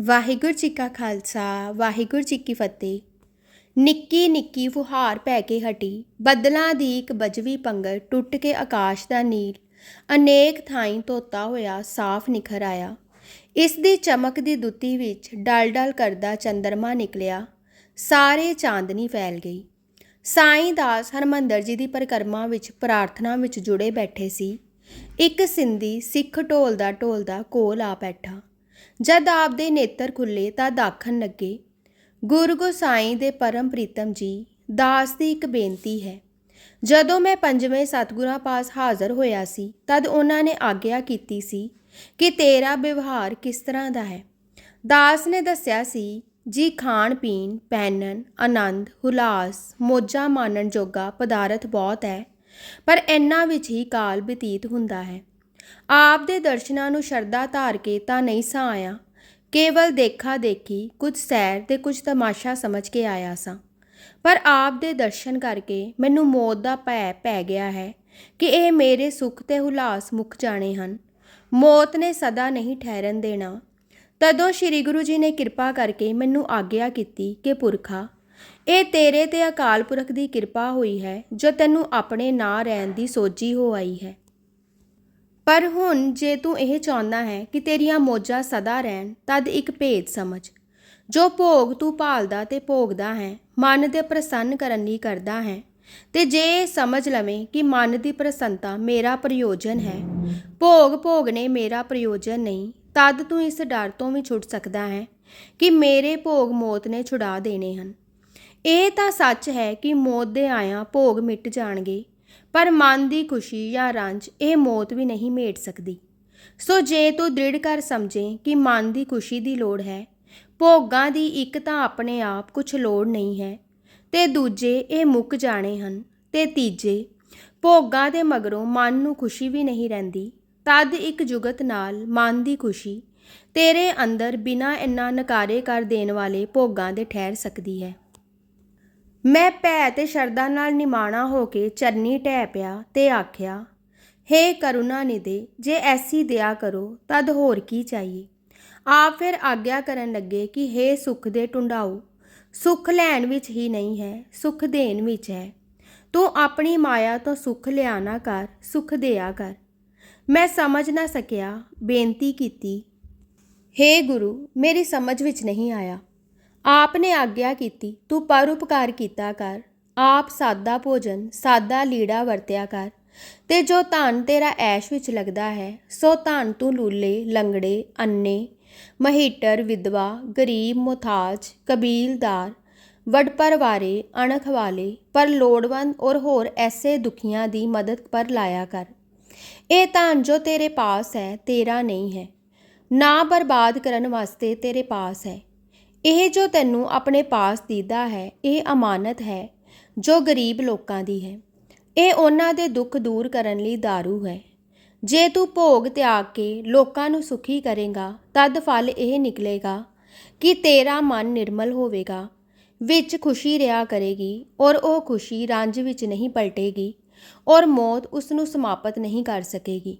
ਵਾਹਿਗੁਰੂ ਜੀ ਕਾ ਖਾਲਸਾ, ਵਾਹਿਗੁਰੂ ਜੀ ਕੀ ਫਤਿਹ। ਨਿੱਕੀ ਨਿੱਕੀ ਫੁਹਾਰ ਪੈ ਕੇ ਹਟੀ। ਬੱਦਲਾਂ ਦੀ ਇੱਕ ਬਜਵੀ ਪੰਗਰ ਟੁੱਟ ਕੇ ਆਕਾਸ਼ ਦਾ ਨੀਲ। ਅਨੇਕ ਥਾਈਂ ਧੋਤਾ ਹੋਇਆ ਸਾਫ਼ ਨਿਖਰ ਆਇਆ। ਇਸ ਦੀ ਚਮਕ ਦੀ ਦੁੱਤੀ ਵਿੱਚ ਡਲ-ਡਲ ਕਰਦਾ ਚੰਦਰਮਾ ਨਿਕਲਿਆ। ਸਾਰੇ ਚਾਂਦਨੀ ਫੈਲ ਗਈ। ਸਾਈਂ ਦਾਸ ਹਰਮੰਦਰ ਜੀ ਦੀ ਪਰਿਕਰਮਾ ਵਿੱਚ ਪ੍ਰਾਰਥਨਾ ਵਿੱਚ ਜੁੜੇ ਬੈਠੇ ਸੀ। ਇੱਕ ਸਿੰਧੀ ਸਿੱਖ ਢੋਲਦਾ ਢੋਲਦਾ ਕੋਲ ਆ ਬੈਠਾ। ਜਦ ਆਪਦੇ ਨੇਤਰ ਖੁੱਲੇ ਤਾਂ ਦਾਖਣ ਲੱਗੇ। ਗੁਰੂ ਗੋਸਾਈ ਦੇ ਪਰਮ ਪ੍ਰੀਤਮ ਜੀ, ਦਾਸ ਦੀ ਇੱਕ ਬੇਨਤੀ ਹੈ। ਜਦੋਂ ਮੈਂ ਪੰਜਵੇਂ ਸਤਿਗੁਰਾਂ ਪਾਸ ਹਾਜ਼ਰ ਹੋਇਆ ਸੀ, ਤਦ ਉਹਨਾਂ ਨੇ ਆਗਿਆ ਕੀਤੀ ਸੀ ਕਿ ਤੇਰਾ ਵਿਵਹਾਰ ਕਿਸ ਤਰ੍ਹਾਂ ਦਾ ਹੈ। ਦਾਸ ਨੇ ਦੱਸਿਆ ਸੀ, ਜੀ ਖਾਣ ਪੀਣ, ਪਹਿਨਣ, ਆਨੰਦ, ਹੁਲਾਸ, ਮੋਜਾਂ ਮਾਨਣ ਜੋਗਾ ਪਦਾਰਥ ਬਹੁਤ ਹੈ, ਪਰ ਇੰਨਾ ਵਿੱਚ ਹੀ ਕਾਲ ਬਤੀਤ ਹੁੰਦਾ ਹੈ। ਆਪ ਦੇ ਦਰਸ਼ਨਾਂ ਨੂੰ ਸ਼ਰਧਾ ਧਾਰ ਕੇ ਤਾਂ ਨਹੀਂ ਸਾਂ ਆਇਆ। ਕੇਵਲ ਦੇਖਾ ਦੇਖੀ ਕੁਝ ਸੈਰ ਤੇ ਕੁਝ ਤਮਾਸ਼ਾ ਸਮਝ ਕੇ ਆਇਆ ਸਾਂ। ਪਰ ਆਪ ਦੇ ਦਰਸ਼ਨ ਕਰਕੇ ਮੈਨੂੰ ਮੌਤ ਦਾ ਭੈ ਪੈ ਗਿਆ ਹੈ ਕਿ ਇਹ ਮੇਰੇ ਸੁੱਖ ਤੇ ਹੁਲਾਸ ਮੁੱਕ ਜਾਣੇ ਹਨ। ਮੌਤ ਨੇ ਸਦਾ ਨਹੀਂ ਠਹਿਰਨ ਦੇਣਾ। ਤਦੋਂ ਸ੍ਰੀ ਗੁਰੂ ਜੀ ਨੇ ਕਿਰਪਾ ਕਰਕੇ ਮੈਨੂੰ ਆਗਿਆ ਕੀਤੀ ਕਿ ਪੁਰਖਾ, ਇਹ ਤੇਰੇ ਤੇ ਅਕਾਲ ਪੁਰਖ ਦੀ ਕਿਰਪਾ ਹੋਈ ਹੈ ਜੋ ਤੈਨੂੰ ਆਪਣੇ ਨਾਂ ਰਹਿਣ ਦੀ ਸੋਝੀ ਹੋ ਆਈ ਹੈ। ਪਰ ਹੁਣ ਜੇ ਤੂੰ ਇਹ ਚਾਹੁੰਦਾ ਹੈ ਕਿ ਤੇਰੀਆਂ ਮੋਜਾਂ ਸਦਾ ਰਹਿਣ, ਤਦ ਇੱਕ ਭੇਦ ਸਮਝ। ਜੋ ਭੋਗ ਤੂੰ ਭਾਲਦਾ ਤੇ ਭੋਗਦਾ ਹੈ, ਮਨ ਦੇ ਪ੍ਰਸੰਨ ਕਰਨ ਲਈ ਕਰਦਾ ਹੈ। ਤੇ ਜੇ ਇਹ ਸਮਝ ਲਵੇਂ ਕਿ ਮਨ ਦੀ ਪ੍ਰਸੰਨਤਾ ਮੇਰਾ ਪ੍ਰਯੋਜਨ ਹੈ, ਭੋਗ ਭੋਗਨੇ ਮੇਰਾ ਪ੍ਰਯੋਜਨ ਨਹੀਂ, ਤਦ ਤੂੰ ਇਸ ਡਰ ਤੋਂ ਵੀ ਛੁੱਟ ਸਕਦਾ ਹੈ ਕਿ ਮੇਰੇ ਭੋਗ ਮੌਤ ਨੇ ਛੁਡਾ ਦੇਣੇ ਹਨ। ਇਹ ਤਾਂ ਸੱਚ ਹੈ ਕਿ ਮੌਤ ਦੇ ਆਇਆਂ ਭੋਗ ਮਿਟ ਜਾਣਗੇ ਪਰ ਮਨ ਦੀ ਖੁਸ਼ੀ ਜਾਂ ਰੰਜ ਇਹ ਮੌਤ ਵੀ ਨਹੀਂ ਮੇਟ ਸਕਦੀ। ਸੋ ਜੇ ਤੂੰ ਦ੍ਰਿੜ ਕਰ ਸਮਝੇ ਕਿ ਮਨ ਦੀ ਖੁਸ਼ੀ ਦੀ ਲੋੜ ਹੈ, ਭੋਗਾਂ ਦੀ ਇੱਕ ਤਾਂ ਆਪਣੇ ਆਪ ਕੁਝ ਲੋੜ ਨਹੀਂ ਹੈ, ਤੇ ਦੂਜੇ ਇਹ ਮੁੱਕ ਜਾਣੇ ਹਨ, ਤੇ ਤੀਜੇ ਭੋਗਾਂ ਦੇ ਮਗਰੋਂ ਮਨ ਨੂੰ ਖੁਸ਼ੀ ਵੀ ਨਹੀਂ ਰਹਿੰਦੀ। ਤਦ ਇੱਕ ਜੁਗਤ ਨਾਲ ਮਨ ਦੀ ਖੁਸ਼ੀ ਤੇਰੇ ਅੰਦਰ ਬਿਨਾਂ ਇੰਨਾ ਨਕਾਰੇ ਕਰ ਦੇਣ ਵਾਲੇ ਭੋਗਾਂ ਦੇ ਠਹਿਰ ਸਕਦੀ ਹੈ। ਮੈਂ ਭੈ ਤੇ ਸ਼ਰਧਾ ਨਾਲ ਨਿਮਾਣਾ ਹੋ ਕੇ ਚਰਨੀ ਟਹਿ ਪਿਆ ਤੇ ਆਖਿਆ, ਹੇ ਕਰੁਣਾ ਨਿਦੇ ਜੇ ਐਸੀ ਦਇਆ ਕਰੋ, ਤਦ ਹੋਰ ਕੀ ਚਾਹੀਏ? ਆਪ ਫਿਰ ਆਗਿਆ ਕਰਨ ਲੱਗੇ ਕਿ ਹੇ ਸੁਖ ਦੇ ਟੁੰਡਾਓ, ਸੁਖ ਲੈਣ ਵਿੱਚ ਹੀ ਨਹੀਂ ਹੈ, ਸੁਖ ਦੇਣ ਵਿੱਚ ਹੈ। ਤੂੰ ਆਪਣੀ ਮਾਇਆ ਤੋਂ ਸੁਖ ਲਿਆਣਾ ਕਰ, ਸੁਖ ਦਿਆ ਕਰ। ਮੈਂ ਸਮਝ ਨਾ ਸਕਿਆ, ਬੇਨਤੀ ਕੀਤੀ, ਹੇ ਗੁਰੂ, ਮੇਰੀ ਸਮਝ ਵਿੱਚ ਨਹੀਂ ਆਇਆ। ਆਪ ਨੇ ਆਗਿਆ ਕੀਤੀ, ਤੂੰ ਪਰਉਪਕਾਰ ਕੀਤਾ ਕਰ। ਆਪ ਸਾਦਾ ਭੋਜਨ, ਸਾਦਾ ਲੀੜਾ ਵਰਤਿਆ ਕਰ। ਤੇ ਜੋ ਧਨ ਤੇਰਾ ਐਸ਼ ਵਿੱਚ ਲੱਗਦਾ ਹੈ, ਸੋ ਧਨ ਤੂੰ ਲੂਲੇ, ਲੰਗੜੇ, ਅੰਨੇ, ਮਹੀਟਰ, ਵਿਧਵਾ, ਗਰੀਬ ਮੁਤਾਜ ਕਬੀਲਦਾਰ ਵਡ ਪਰਵਾਰੇ ਅਣਖ ਵਾਲੇ, ਪਰ ਲੋੜਵੰਦ ਔਰ ਹੋਰ ਐਸੇ ਦੁਖੀਆਂ ਦੀ ਮਦਦ ਪਰ ਲਾਇਆ ਕਰ। ਇਹ ਧਨ ਜੋ ਤੇਰੇ ਪਾਸ ਹੈ, ਤੇਰਾ ਨਹੀਂ ਹੈ। ਨਾ ਬਰਬਾਦ ਕਰਨ ਵਾਸਤੇ ਤੇਰੇ ਪਾਸ ਹੈ। ਇਹ ਜੋ ਤੈਨੂੰ ਆਪਣੇ ਪਾਸ ਦੀਦਾ ਹੈ, ਇਹ ਅਮਾਨਤ ਹੈ, ਜੋ ਗਰੀਬ ਲੋਕਾਂ ਦੀ ਹੈ। ਇਹ ਉਹਨਾਂ ਦੇ ਦੁੱਖ ਦੂਰ ਕਰਨ ਲਈ दारू ਹੈ। ਜੇ ਤੂੰ ਭੋਗ ਤਿਆਗ ਕੇ ਲੋਕਾਂ ਨੂੰ ਸੁਖੀ ਕਰੇਗਾ, ਤਦ ਫਲ ਇਹ ਨਿਕਲੇਗਾ ਕਿ ਤੇਰਾ ਮਨ ਨਿਰਮਲ ਹੋਵੇਗਾ। ਵਿੱਚ ਖੁਸ਼ੀ ਰਿਹਾ ਕਰੇਗੀ ਔਰ ਉਹ ਖੁਸ਼ੀ ਰੰਜ ਵਿੱਚ ਨਹੀਂ ਪਲਟੇਗੀ ਔਰ ਮੌਤ ਉਸ ਨੂੰ ਸਮਾਪਤ ਨਹੀਂ ਕਰ ਸਕੇਗੀ।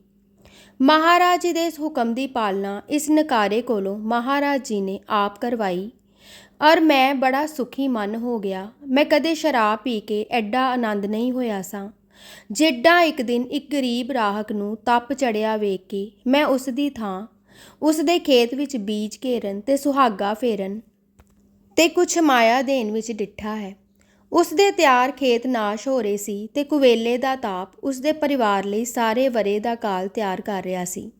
ਮਹਾਰਾਜ ਜੀ ਦੇ ਇਸ ਹੁਕਮ ਦੀ ਪਾਲਣਾ ਇਸ ਨਕਾਰੇ ਕੋਲੋਂ ਮਹਾਰਾਜ ਜੀ ਨੇ ਆਪ ਕਰਵਾਈ। ਔਰ ਮੈਂ ਬੜਾ ਸੁਖੀ ਮਨ ਹੋ ਗਿਆ। ਮੈਂ ਕਦੇ ਸ਼ਰਾਬ ਪੀ ਕੇ ਐਡਾ ਆਨੰਦ ਨਹੀਂ ਹੋਇਆ ਸਾਂ। ਜਿੱਡਾ ਇੱਕ ਦਿਨ ਇੱਕ ਗਰੀਬ ਰਾਹਕ ਨੂੰ ਤਪ ਚੜਿਆ ਵੇਖ ਕੇ ਮੈਂ ਉਸ ਦੀ ਥਾਂ ਉਸ ਦੇ ਖੇਤ ਵਿੱਚ ਬੀਜ ਘੇਰਨ ਤੇ ਸੁਹਾਗਾ ਫੇਰਨ ਤੇ ਕੁਛ ਮਾਇਆ ਦੇਣ ਵਿੱਚ ਡਿੱਠਾ ਹੈ। ਉਸ ਦੇ ਤਿਆਰ ਖੇਤ ਨਾਸ਼ ਹੋ ਰਹੇ ਸੀ ਤੇ ਕੁਵੇਲੇ ਦਾ ਤਾਪ ਉਸ ਦੇ ਪਰਿਵਾਰ ਲਈ ਸਾਰੇ ਵਰੇ ਦਾ ਕਾਲ ਤਿਆਰ ਕਰ ਰਿਹਾ ਸੀ।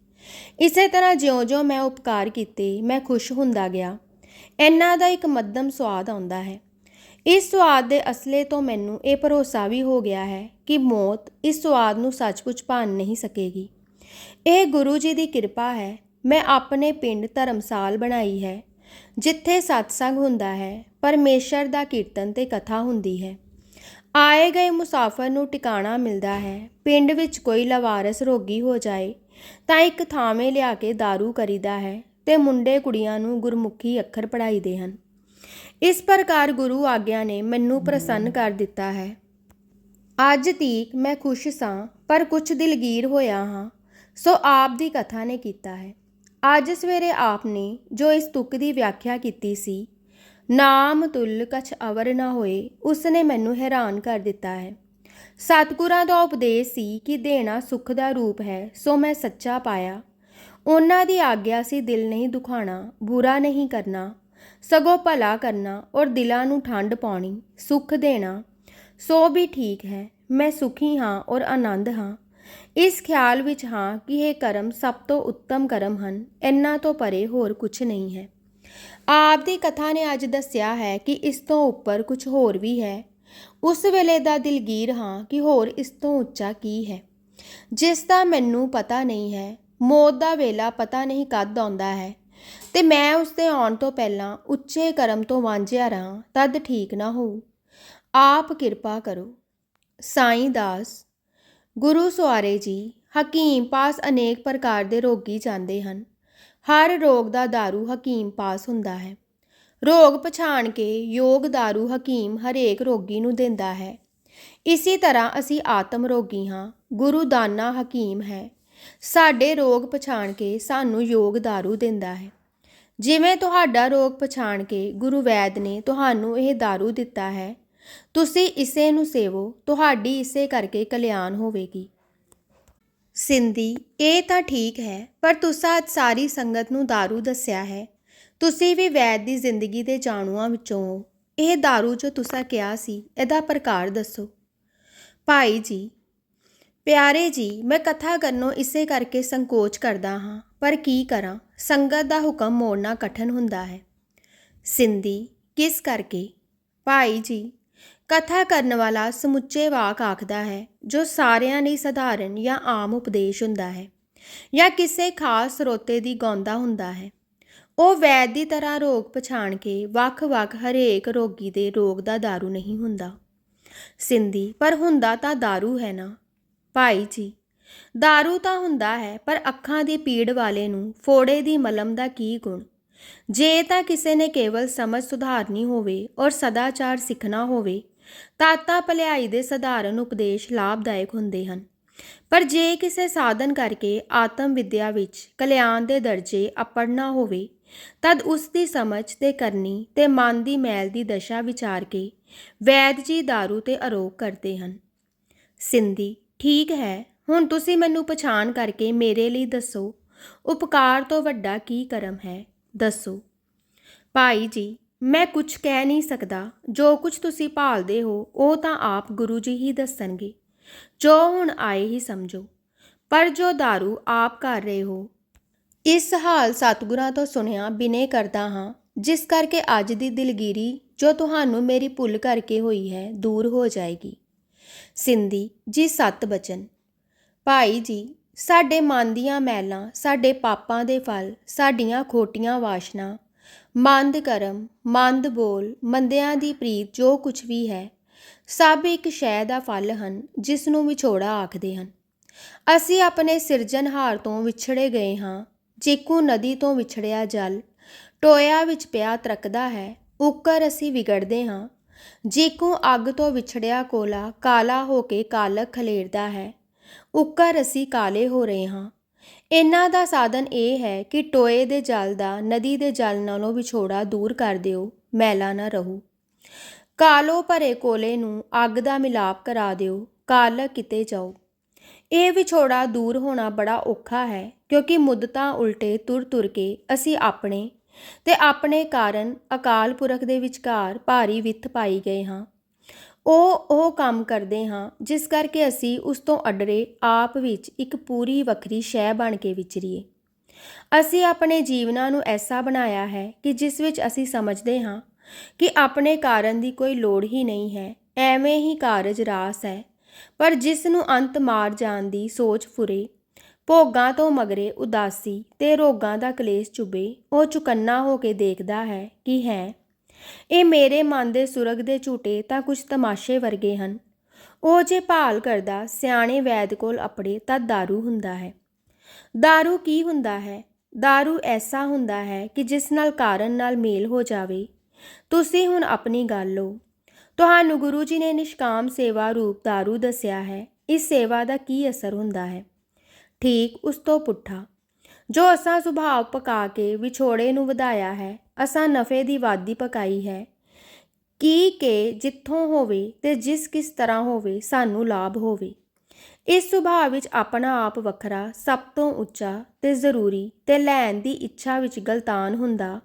ਇਸੇ ਤਰ੍ਹਾਂ ਜਿਉਂ-ਜਿਉਂ ਮੈਂ ਉਪਕਾਰ ਕੀਤੇ, ਮੈਂ ਖੁਸ਼ ਹੁੰਦਾ ਗਿਆ। ਇਹਨਾਂ ਦਾ ਇੱਕ ਮੱਧਮ ਸਵਾਦ ਆਉਂਦਾ ਹੈ। ਇਸ ਸਵਾਦ ਦੇ ਅਸਲੇ ਤੋਂ ਮੈਨੂੰ ਇਹ ਭਰੋਸਾ ਵੀ ਹੋ ਗਿਆ ਹੈ ਕਿ ਮੌਤ ਇਸ ਸਵਾਦ ਨੂੰ ਸੱਚਮੁੱਚ ਭਾਨ ਨਹੀਂ ਸਕੇਗੀ। ਇਹ ਗੁਰੂ ਜੀ ਦੀ ਕਿਰਪਾ ਹੈ। ਮੈਂ ਆਪਣੇ ਪਿੰਡ ਧਰਮਸਾਲ ਬਣਾਈ ਹੈ। ਜਿੱਥੇ ਸਤਸੰਗ ਹੁੰਦਾ ਹੈ, ਪਰਮੇਸ਼ਰ ਦਾ ਕੀਰਤਨ ਤੇ ਕਥਾ ਹੁੰਦੀ ਹੈ। ਆਏ ਗਏ ਮੁਸਾਫਰ ਨੂੰ ਟਿਕਾਣਾ ਮਿਲਦਾ ਹੈ। ਪਿੰਡ ਵਿੱਚ ਕੋਈ ਲਵਾਰਸ ਰੋਗੀ ਹੋ ਜਾਏ, ਤਾਂ ਇੱਕ ਥਾਵੇਂ ਲਿਆ ਕੇ दारू ਕਰੀਦਾ ਹੈ ਤੇ ਮੁੰਡੇ ਕੁੜੀਆਂ ਨੂੰ ਗੁਰਮੁਖੀ ਅੱਖਰ ਪੜਾਈਦੇ ਹਨ। ਇਸ ਪ੍ਰਕਾਰ ਗੁਰੂ ਆਗਿਆ ਨੇ ਮੈਨੂੰ ਪ੍ਰਸੰਨ ਕਰ ਦਿੱਤਾ ਹੈ। ਅੱਜ ਤੀਕ ਮੈਂ ਖੁਸ਼ ਸਾਂ, ਪਰ ਕੁਛ ਦਿਲਗੀਰ ਹੋਇਆ ਹਾਂ, ਸੋ ਆਪ ਦੀ ਕਥਾ ਨੇ ਕੀਤਾ ਹੈ। ਅੱਜ ਸਵੇਰੇ ਆਪ ਨੇ ਜੋ ਇਸ ਤੁਕ ਦੀ ਵਿਆਖਿਆ ਕੀਤੀ ਸੀ, ਨਾਮ ਤੁਲ ਕਛ ਅਵਰ ਨਾ ਹੋਏ, ਉਸ ਨੇ ਮੈਨੂੰ ਹੈਰਾਨ ਕਰ ਦਿੱਤਾ ਹੈ। ਸਤਿਗੁਰਾਂ ਦਾ ਉਪਦੇਸ਼ ਸੀ ਕਿ ਦੇਣਾ ਸੁਖ ਦਾ ਰੂਪ ਹੈ, ਸੋ ਮੈਂ ਸੱਚਾ ਪਾਇਆ। ਉਹਨਾਂ ਦੀ ਆਗਿਆ ਸੀ ਦਿਲ ਨਹੀਂ ਦੁਖਾਣਾ ਬੁਰਾ ਨਹੀਂ ਕਰਨਾ, ਸਗੋਂ ਭਲਾ ਕਰਨਾ ਔਰ ਦਿਲਾਂ ਨੂੰ ਠੰਡ ਪਾਉਣੀ, ਸੁਖ ਦੇਣਾ। ਸੋ ਵੀ ਠੀਕ ਹੈ, ਮੈਂ ਸੁਖੀ ਹਾਂ ਔਰ ਆਨੰਦ ਹਾਂ। ਇਸ ਖਿਆਲ ਵਿੱਚ ਹਾਂ ਕਿ ਇਹ ਕਰਮ ਸਭ ਤੋਂ ਉੱਤਮ ਕਰਮ ਹਨ, ਇੰਨਾ ਤੋਂ ਪਰੇ ਹੋਰ ਕੁਝ ਨਹੀਂ ਹੈ। ਆਪ ਦੀ ਕਥਾ ਨੇ ਅੱਜ ਦੱਸਿਆ ਹੈ ਕਿ ਇਸ ਤੋਂ ਉੱਪਰ ਕੁਝ ਹੋਰ ਵੀ ਹੈ। ਉਸ ਵੇਲੇ ਦਾ ਦਿਲਗੀਰ ਹਾਂ ਕਿ ਹੋਰ ਇਸ ਤੋਂ ਉੱਚਾ ਕੀ ਹੈ। ਜਿਸ ਦਾ ਮੈਨੂੰ ਪਤਾ ਨਹੀਂ ਹੈ, ਮੌਤ ਦਾ ਵੇਲਾ ਪਤਾ ਨਹੀਂ ਕਦ ਆਉਂਦਾ ਹੈ। ਤੇ ਮੈਂ ਉਸ ਦੇ ਆਉਣ ਤੋਂ ਪਹਿਲਾਂ ਉੱਚੇ ਕਰਮ ਤੋਂ ਵਾਂਝਿਆ ਰਹਾ, ਤਦ ਠੀਕ ਨਾ ਹੋਊ। ਆਪ ਕਿਰਪਾ ਕਰੋ। ਸਾਈਂ ਦਾਸ ਗੁਰੂ ਸਵਾਰੇ ਜੀ ਹਕੀਮ ਪਾਸ ਅਨੇਕ ਪ੍ਰਕਾਰ ਦੇ ਰੋਗੀ ਜਾਂਦੇ ਹਨ ਹਰ ਰੋਗ ਦਾ दारू ਹਕੀਮ ਪਾਸ ਹੁੰਦਾ ਹੈ ਰੋਗ ਪਛਾਣ ਕੇ ਯੋਗ दारू ਹਕੀਮ ਹਰੇਕ ਰੋਗੀ ਨੂੰ ਦਿੰਦਾ ਹੈ ਇਸੇ ਤਰ੍ਹਾਂ ਅਸੀਂ ਆਤਮ ਰੋਗੀ ਹਾਂ ਗੁਰੂ ਦਾਨਾ ਹਕੀਮ ਹੈ ਸਾਡੇ ਰੋਗ ਪਛਾਣ ਕੇ ਸਾਨੂੰ ਯੋਗ दारू ਦਿੰਦਾ ਹੈ ਜਿਵੇਂ ਤੁਹਾਡਾ ਰੋਗ ਪਛਾਣ ਕੇ ਗੁਰੂ ਵੈਦ ਨੇ ਤੁਹਾਨੂੰ ਇਹ दारू ਦਿੱਤਾ ਹੈ ਤੁਸੀਂ ਇਸੇ ਨੂੰ ਸੇਵੋ ਤੁਹਾਡੀ ਇਸੇ ਕਰਕੇ ਕਲਿਆਣ ਹੋਵੇਗੀ ਸਿੰਧੀ ਇਹ ਤਾਂ ਠੀਕ ਹੈ ਪਰ ਤੁਸੀਂ ਅੱਜ ਸਾਰੀ ਸੰਗਤ ਨੂੰ दारू ਦੱਸਿਆ ਹੈ ਤੁਸੀਂ ਵੀ ਵੈਦ ਦੀ ਜ਼ਿੰਦਗੀ ਦੇ ਜਾਣੂਆਂ ਵਿੱਚੋਂ ਹੋ ਇਹ दारू ਜੋ ਤੁਸੀਂ ਕਿਹਾ ਸੀ ਇਹਦਾ ਪ੍ਰਕਾਰ ਦੱਸੋ ਭਾਈ ਜੀ ਪਿਆਰੇ ਜੀ ਮੈਂ ਕਥਾ ਕਰਨੋਂ ਇਸੇ ਕਰਕੇ ਸੰਕੋਚ ਕਰਦਾ ਹਾਂ ਪਰ ਕੀ ਕਰਾਂ ਸੰਗਤ ਦਾ ਹੁਕਮ ਮੋੜਨਾ ਕਠਨ ਹੁੰਦਾ ਹੈ ਸਿੰਧੀ ਕਿਸ ਕਰਕੇ ਭਾਈ ਜੀ ਕਥਾ ਕਰਨ ਵਾਲਾ ਸਮੁੱਚੇ ਵਾਕ ਆਖਦਾ ਹੈ ਜੋ ਸਾਰਿਆਂ ਲਈ ਸਧਾਰਨ ਜਾਂ ਆਮ ਉਪਦੇਸ਼ ਹੁੰਦਾ ਹੈ ਜਾਂ ਕਿਸੇ ਖਾਸ ਸਰੋਤੇ ਦੀ ਗਾਉਂਦਾ ਹੁੰਦਾ ਹੈ ਉਹ ਵੈਦ ਦੀ ਤਰ੍ਹਾਂ ਰੋਗ ਪਛਾਣ ਕੇ ਵੱਖ-ਵੱਖ ਹਰੇਕ ਰੋਗੀ ਦੇ ਰੋਗ ਦਾ दारू ਨਹੀਂ ਹੁੰਦਾ ਸਿੰਧੀ ਪਰ ਹੁੰਦਾ ਤਾਂ दारू ਹੈ ਨਾ ਭਾਈ ਜੀ दारू ਤਾਂ ਹੁੰਦਾ ਹੈ ਪਰ ਅੱਖਾਂ ਦੀ ਪੀੜ ਵਾਲੇ ਨੂੰ ਫੋੜੇ ਦੀ ਮਲਮ ਦਾ ਕੀ ਗੁਣ ਜੇ ਤਾਂ ਕਿਸੇ ਨੇ ਕੇਵਲ ਸਮਝ ਸੁਧਾਰਨੀ ਹੋਵੇ ਔਰ ਸਦਾਚਾਰ ਸਿੱਖਣਾ ਹੋਵੇ ਤਾਤਾ ਤਾਂ ਭਲਾਈ ਦੇ ਸਧਾਰਨ ਉਪਦੇਸ਼ ਲਾਭਦਾਇਕ ਹੁੰਦੇ ਹਨ। ਪਰ ਜੇ ਕਿਸੇ ਸਾਧਨ ਕਰਕੇ ਆਤਮ ਵਿਦਿਆ ਵਿੱਚ ਕਲਿਆਣ ਦੇ ਦਰਜੇ ਅਪੜਨਾ ਹੋਵੇ, ਤਦ ਉਸ ਦੀ ਸਮਝ ਤੇ ਕਰਨੀ ਤੇ ਮਨ ਦੀ ਮੈਲ ਦੀ ਦਸ਼ਾ ਵਿਚਾਰ ਕੇ ਵੈਦ ਜੀ दारू ਤੇ ਆਰੋਪ ਕਰਦੇ ਹਨ। ਸਿੰਧੀ, ਠੀਕ ਹੈ, ਹੁਣ ਤੁਸੀਂ ਮੈਨੂੰ ਪਛਾਣ ਕਰਕੇ ਮੇਰੇ ਲਈ ਦੱਸੋ, ਉਪਕਾਰ ਤੋਂ ਵੱਡਾ ਕੀ ਕਰਮ ਹੈ? ਦੱਸੋ। ਭਾਈ ਜੀ ਮੈਂ ਕੁਝ ਕਹਿ ਨਹੀਂ ਸਕਦਾ। ਜੋ ਕੁਝ ਤੁਸੀਂ ਭਾਲਦੇ ਹੋ, ਉਹ ਤਾਂ ਆਪ ਗੁਰੂ ਜੀ ਹੀ ਦੱਸਣਗੇ। ਜੋ ਹੁਣ ਆਏ ਹੀ ਸਮਝੋ। ਪਰ ਜੋ दारू ਆਪ ਕਰ ਰਹੇ ਹੋ। ਇਸ ਹਾਲ ਸਤਿਗੁਰਾਂ ਤੋਂ ਸੁਣਿਆ ਬਿਨੇ ਕਰਦਾ ਹਾਂ। ਜਿਸ ਕਰਕੇ ਅੱਜ ਦੀ ਦਿਲਗੀਰੀ ਜੋ ਤੁਹਾਨੂੰ ਮੇਰੀ ਭੁੱਲ ਕਰਕੇ ਹੋਈ ਹੈ, ਦੂਰ ਹੋ ਜਾਏਗੀ। ਸਿੰਧੀ ਜੀ ਸਤ ਬਚਨ। ਭਾਈ ਜੀ, ਸਾਡੇ ਮਨ ਦੀਆਂ ਮੈਲਾਂ, ਸਾਡੇ ਪਾਪਾਂ ਦੇ ਫਲ, ਸਾਡੀਆਂ ਖੋਟੀਆਂ ਵਾਸ਼ਨਾ ਮੰਦ ਕਰਮ, ਮੰਦ ਬੋਲ, ਮੰਦਿਆਂ ਦੀ ਪ੍ਰੀਤ ਜੋ ਕੁਝ ਵੀ ਹੈ, ਸਭ ਇੱਕ ਸ਼ੈ ਦਾ ਫਲ ਹਨ ਜਿਸ ਨੂੰ ਵਿਛੋੜਾ ਆਖਦੇ ਹਨ। ਅਸੀਂ ਆਪਣੇ ਸਿਰਜਣਹਾਰ ਤੋਂ ਵਿਛੜੇ ਗਏ ਹਾਂ, ਜੇਕੂ ਨਦੀ ਤੋਂ ਵਿਛੜਿਆ ਜਲ, ਟੋਇਆ ਵਿੱਚ ਪਿਆ ਤਰਕਦਾ ਹੈ, ਉੱਕਰ ਅਸੀਂ ਵਿਗੜਦੇ ਹਾਂ। ਜੇਕੂ ਅੱਗ ਤੋਂ ਵਿਛੜਿਆ ਕੋਲਾ ਕਾਲਾ ਹੋ ਕੇ ਕਾਲਕ ਖਲੇਰਦਾ ਹੈ, ਉੱਕਰ ਅਸੀਂ ਕਾਲੇ ਹੋ ਰਹੇ ਹਾਂ। ਇਹਨਾਂ ਦਾ ਸਾਧਨ ਇਹ ਹੈ ਕਿ ਟੋਏ ਦੇ ਜਲ ਦਾ, ਨਦੀ ਦੇ ਜਲ ਨਾਲੋਂ ਵਿਛੋੜਾ ਦੂਰ ਕਰ ਦਿਓ, ਮੈਲਾ ਨਾ ਰਹੂ। ਕਾਲੋ ਭਰੇ ਕੋਲੇ ਨੂੰ ਅੱਗ ਦਾ ਮਿਲਾਪ ਕਰਾ ਦਿਓ, ਕਾਲਕ ਕਿਤੇ ਜਾਓ। ਇਹ ਵਿਛੋੜਾ ਦੂਰ ਹੋਣਾ ਬੜਾ ਔਖਾ ਹੈ, ਕਿਉਂਕਿ ਮੁੱਦਤਾਂ ਉਲਟੇ ਤੁਰ ਤੁਰ ਕੇ ਅਸੀਂ ਆਪਣੇ ਤੇ ਆਪਣੇ ਕਾਰਨ ਅਕਾਲ ਪੁਰਖ ਦੇ ਵਿਚਕਾਰ ਭਾਰੀ ਵਿੱਥ ਪਾਈ ਗਏ ਹਾਂ। ਉਹ ਉਹ ਕੰਮ ਕਰਦੇ ਹਾਂ, ਜਿਸ ਕਰਕੇ ਅਸੀਂ ਉਸ ਤੋਂ ਅੱਡਰੇ ਆਪ ਵਿੱਚ ਇੱਕ ਪੂਰੀ ਵੱਖਰੀ ਸ਼ੈ ਬਣ ਕੇ ਵਿਚਰੀਏ। ਅਸੀਂ ਆਪਣੇ ਜੀਵਨਾਂ ਨੂੰ ਐਸਾ ਬਣਾਇਆ ਹੈ ਕਿ ਜਿਸ ਵਿੱਚ ਅਸੀਂ ਸਮਝਦੇ ਹਾਂ ਕਿ ਆਪਣੇ ਕਾਰਨ ਦੀ ਕੋਈ ਲੋੜ ਹੀ ਨਹੀਂ ਹੈ, ਐਵੇਂ ਹੀ ਕਾਰਜ ਰਾਸ ਹੈ। ਪਰ ਜਿਸ ਨੂੰ ਅੰਤ ਮਾਰ ਜਾਣ ਦੀ ਸੋਚ ਫੁਰੇ, ਭੋਗਾਂ ਤੋਂ ਮਗਰੇ ਉਦਾਸੀ ਤੇ ਰੋਗਾਂ ਦਾ ਕਲੇਸ਼ ਚੁਬੇ, ਉਹ ਚੁਕੰਨਾ ਹੋ ਕੇ ਦੇਖਦਾ ਹੈ ਕਿ ਹੈ ਇਹ ਮੇਰੇ ਮਨ ਦੇ ਸੁਰਗ ਦੇ ਝੂਟੇ ਤਾਂ ਕੁਝ ਤਮਾਸ਼ੇ ਵਰਗੇ ਹਨ ਉਹ ਜੇ ਭਾਲ ਕਰਦਾ ਸਿਆਣੇ ਵੈਦ ਕੋਲ ਅਪੜੇ ਤਾਂ दारू ਹੁੰਦਾ ਹੈ दारू ਕੀ ਹੁੰਦਾ ਹੈ दारू ਐਸਾ ਹੁੰਦਾ ਹੈ ਕਿ ਜਿਸ ਨਾਲ ਕਾਰਨ ਨਾਲ ਮੇਲ ਹੋ ਜਾਵੇ ਤੁਸੀਂ ਹੁਣ ਆਪਣੀ ਗੱਲ ਲਓ ਤੁਹਾਨੂੰ ਗੁਰੂ ਜੀ ਨੇ ਨਿਸ਼ਕਾਮ ਸੇਵਾ ਰੂਪ दारू ਦੱਸਿਆ ਹੈ ਇਸ ਸੇਵਾ ਦਾ ਕੀ ਅਸਰ ਹੁੰਦਾ ਹੈ ਠੀਕ ਉਸ ਤੋਂ ਪੁੱਠਾ ਜੋ ਅਸਾਂ ਸੁਭਾਅ ਪਕਾ ਕੇ ਵਿਛੋੜੇ ਨੂੰ ਵਧਾਇਆ ਹੈ, ਅਸਾਂ ਨਫੇ ਦੀ ਵਾਦੀ ਪਕਾਈ ਹੈ। ਕੀ ਕੇ ਜਿੱਥੋਂ ਹੋਵੇ ਤੇ ਜਿਸ ਕਿਸ ਤਰ੍ਹਾਂ ਹੋਵੇ, ਸਾਨੂੰ ਲਾਭ ਹੋਵੇ। ਇਸ ਸੁਭਾਅ ਵਿੱਚ ਆਪਣਾ ਆਪ ਵੱਖਰਾ, ਸਭ ਤੋਂ ਉੱਚਾ ਤੇ ਜ਼ਰੂਰੀ ਤੇ ਲੈਣ ਦੀ ਇੱਛਾ ਵਿੱਚ ਗਲਤਾਨ ਹੁੰਦਾ,